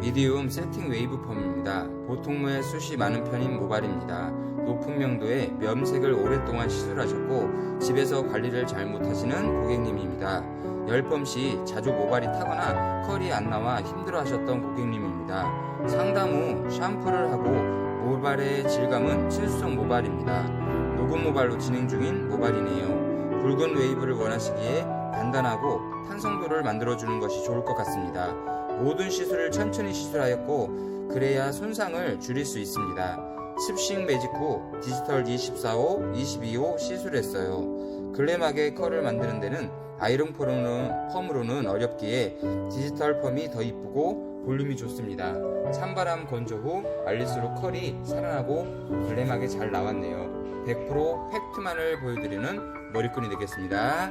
미디움 세팅 웨이브 펌입니다. 보통무의 숱이 많은 편인 모발입니다. 높은 명도의 염색을 오랫동안 시술하셨고 집에서 관리를 잘 못하시는 고객님입니다. 열펌 시 자주 모발이 타거나 컬이 안 나와 힘들어하셨던 고객님입니다. 상담 후 샴푸를 하고 모발의 질감은 친수성 모발입니다. 녹음 모발로 진행 중인 모발이네요. 굵은 웨이브를 원하시기에 단단하고 탄성도를 만들어주는 것이 좋을 것 같습니다. 모든 시술을 천천히 시술하였고 그래야 손상을 줄일 수 있습니다. 습식 매직 후 디지털 D14호, 22호 시술했어요. 글래막의 컬을 만드는 데는 아이롱 펌으로는, 펌으로는 어렵기에 디지털 펌이 더 이쁘고 볼륨이 좋습니다. 찬바람 건조 후 말릴수록 컬이 살아나고 글래막에 잘 나왔네요. 100% 팩트만을 보여드리는 머리끈이 되겠습니다.